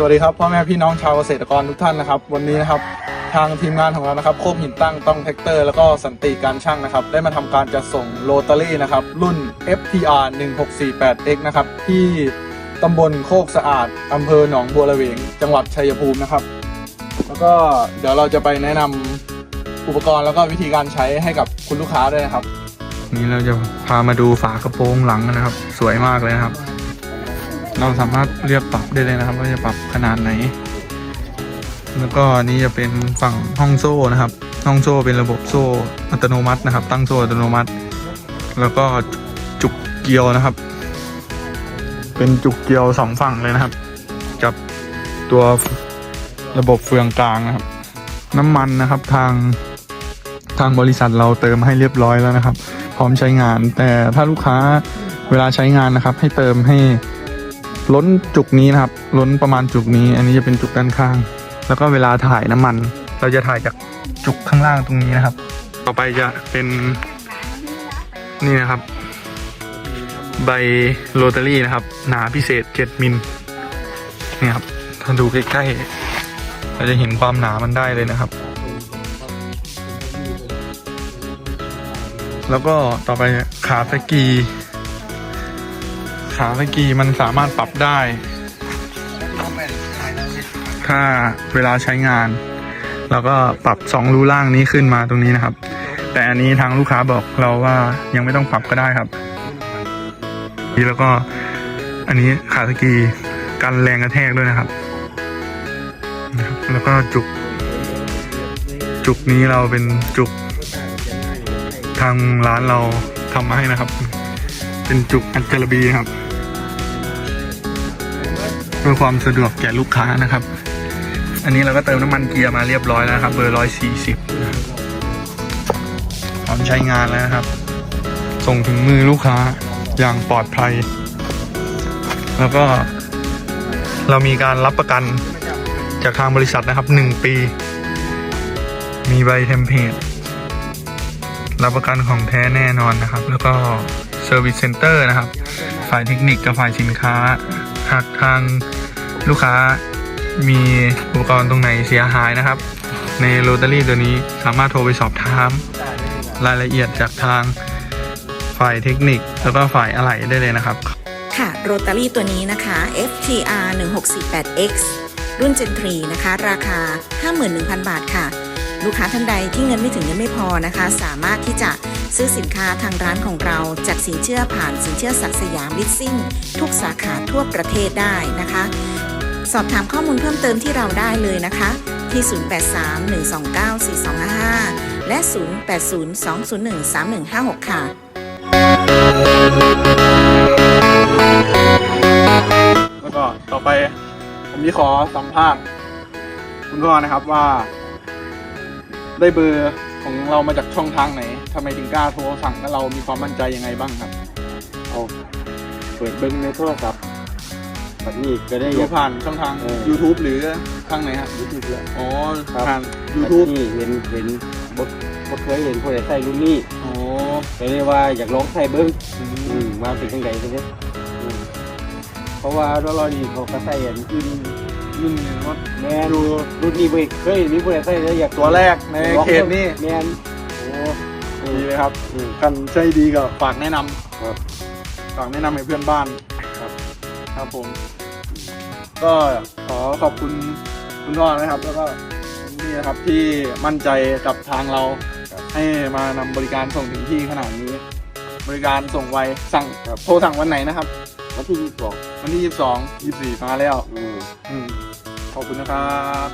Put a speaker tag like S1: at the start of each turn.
S1: สวัสดีครับพ่อแม่พี่น้องชาวเกษตรกรทุกท่านนะครับ วันนี้นะครับทางทีมงานของเรานะครับโคบหินตั้งต้องแท็กเตอร์ แล้วก็สันติการช่างนะครับ ได้มาทำการจัดส่งโรตารี่นะครับ รุ่น FTR 1648X นะครับ ที่ตำบลโคกสะอาดอำเภอหนองบัวระเวง จังหวัดชัยภูมินะครับ แล้วก็เดี๋ยวเราจะไปแนะนำอุปกรณ์แล้วก็วิธีการใช้ให้กับคุณลูกค้าด้วยนะครับ
S2: นี่เราจะพามาดูฝากระโปรงหลังนะครับ สวยมากเลยนะครับ เราสามารถเลือกปรับได้เลยนะครับ ว่าจะปรับขนาดไหน แล้วก็นี่จะเป็นฝั่งห้องโซ่นะครับ ห้องโซ่เป็นระบบโซ่อัตโนมัตินะครับ ตั้งโซ่อัตโนมัติ แล้วก็จุกเกียวนะครับ เป็นจุกเกียวสองฝั่งเลยนะครับ กับตัวระบบเฟืองกลางนะครับ น้ำมันนะครับทางทางบริษัทเราเติมให้เรียบร้อยแล้วนะครับ พร้อมใช้งาน แต่ถ้าลูกค้าเวลาใช้งานนะครับ ให้เติมให้ ล้นจุกนี้นะครับ ล้นประมาณจุกนี้ อันนี้จะเป็นจุกด้านข้าง แล้วก็เวลาถ่ายน้ำมัน เราจะถ่ายจากจุกข้างล่างตรงนี้นะครับ ต่อไปจะเป็นนี่นะครับ ใบโรตารี่นะครับ หนาพิเศษ 7 มิลนี่ครับ ถ้าดูใกล้ๆเราจะเห็นความหนามันได้เลยนะครับ แล้วก็ต่อไปขาสกี ขาสกีมันสามารถปรับได้ ถ้าเวลาใช้งานเราก็ปรับสองรูล่างนี้ขึ้นมาตรงนี้นะครับ แต่อันนี้ทางลูกค้าบอกเราว่ายังไม่ต้องปรับก็ได้ครับแล้วก็อันนี้ขาสกีกันแรงกระแทกด้วยนะครับ แล้วก็จุก จุกนี้เราเป็นจุก ทางร้านเราทำมาให้นะครับ เป็นจุกอัจจารบีครับ พื่อความสะดวกแก่ลูกค้านะครับ อันนี้เราก็เติมน้ำมันเกียร์มาเรียบร้อยแล้วครับ เบอร์ร้อยสี่สิบพร้อมใช้งานแล้วนะครับ ส่งถึงมือลูกค้าอย่างปลอดภัย แล้วก็เรามีการรับประกันจากทางบริษัทนะครับหนึ่งปี มีใบเทมเพลตรับประกันของแท้แน่นอนนะครับ แล้วก็เซอร์วิสเซ็นเตอร์นะครับ ฝ่ายเทคนิคกับฝ่ายสินค้า หากทาง ลูกค้ามีอุปกรณ์ตรงไหนเสียหายนะครับ ในโรตารี่ตัวนี้สามารถโทรไปสอบถามรายละเอียดจากทางฝ่ายเทคนิค แล้วก็ฝ่ายอะไหล่ได้เลยนะครับ
S3: ค่ะโรตารี่ตัวนี้นะคะ FTR 1648X รุ่น Gen 3นะคะ ราคา 51,000 บาทค่ะ ลูกค้าท่านใดที่เงินไม่ถึงเงินไม่พอนะคะ สามารถที่จะซื้อสินค้าทางร้านของเราจัดสินเชื่อผ่านสินเชื่อศักสยามลิสซิ่ง ทุกสาขาทั่วประเทศได้นะคะ สอบถามข้อมูลเพิ่มเติมที่เราได้เลยนะคะ ที่ 0831294255 และ 0802013156 ค่ะ
S1: แล้วก็ต่อไปผมจะขอสัมภาษณ์คุณพ่อนะครับว่า ได้เบอร์ของเรามาจากช่องทางไหนทำไมถึงกล้าโทรสั่งและเรามีความมั่นใจยังไงบ้างครับ
S4: เอาเปิดเบิ้งในโทรศัพท์ แบบนี้ก็ได้อ
S1: ดู
S4: ยาก
S1: ผ่านช่องทาง
S4: เออ
S1: YouTube หรือทางไหนฮะ
S4: ยูทูบแล้ว
S1: อ๋อ
S4: ครับ
S1: ผ่าน
S4: ยู
S1: YouTube
S4: นี่เห็นเห็นบ่บ่เคยเห็นคนใส่รุ่นนี้
S1: อ๋อ
S4: ก็เลยว่าอยากลองใส่เบิ้ง
S1: อื
S4: อื
S1: ม
S4: มว่าเป็นจังไดจังซี่อืมเพราะว่าเราเรานี่เขาก็ใส่อันอื่น
S1: รุ่นหนึ่งว่า
S4: แม่นรุ่นนี้บ่เคยมีผู้ใดใส่เลยอยาก
S1: ตัวแรกในเขตนี่
S4: แม่นโอ้
S1: ดีเลยครับ
S4: อืม
S1: กันใจดีก็ฝากแนะนำ
S4: ครับ
S1: ฝากแนะนำให้เพื่อนบ้าน
S4: ครับ
S1: ครับผม ก็ขอขอบคุณคุณพ่อนะครับ แล้วก็นี่นะครับที่มั่นใจกับทางเรา ให้มานำบริการส่งถึงที่ขนาดนี้ บริการส่งไวสั่งโทรสั่งวันไหนนะครับ
S4: วันที่ยี่สิบสอง
S1: วันที่ 22 24 มาแล้ว
S4: อืม
S1: อืม ขอบคุณนะครับ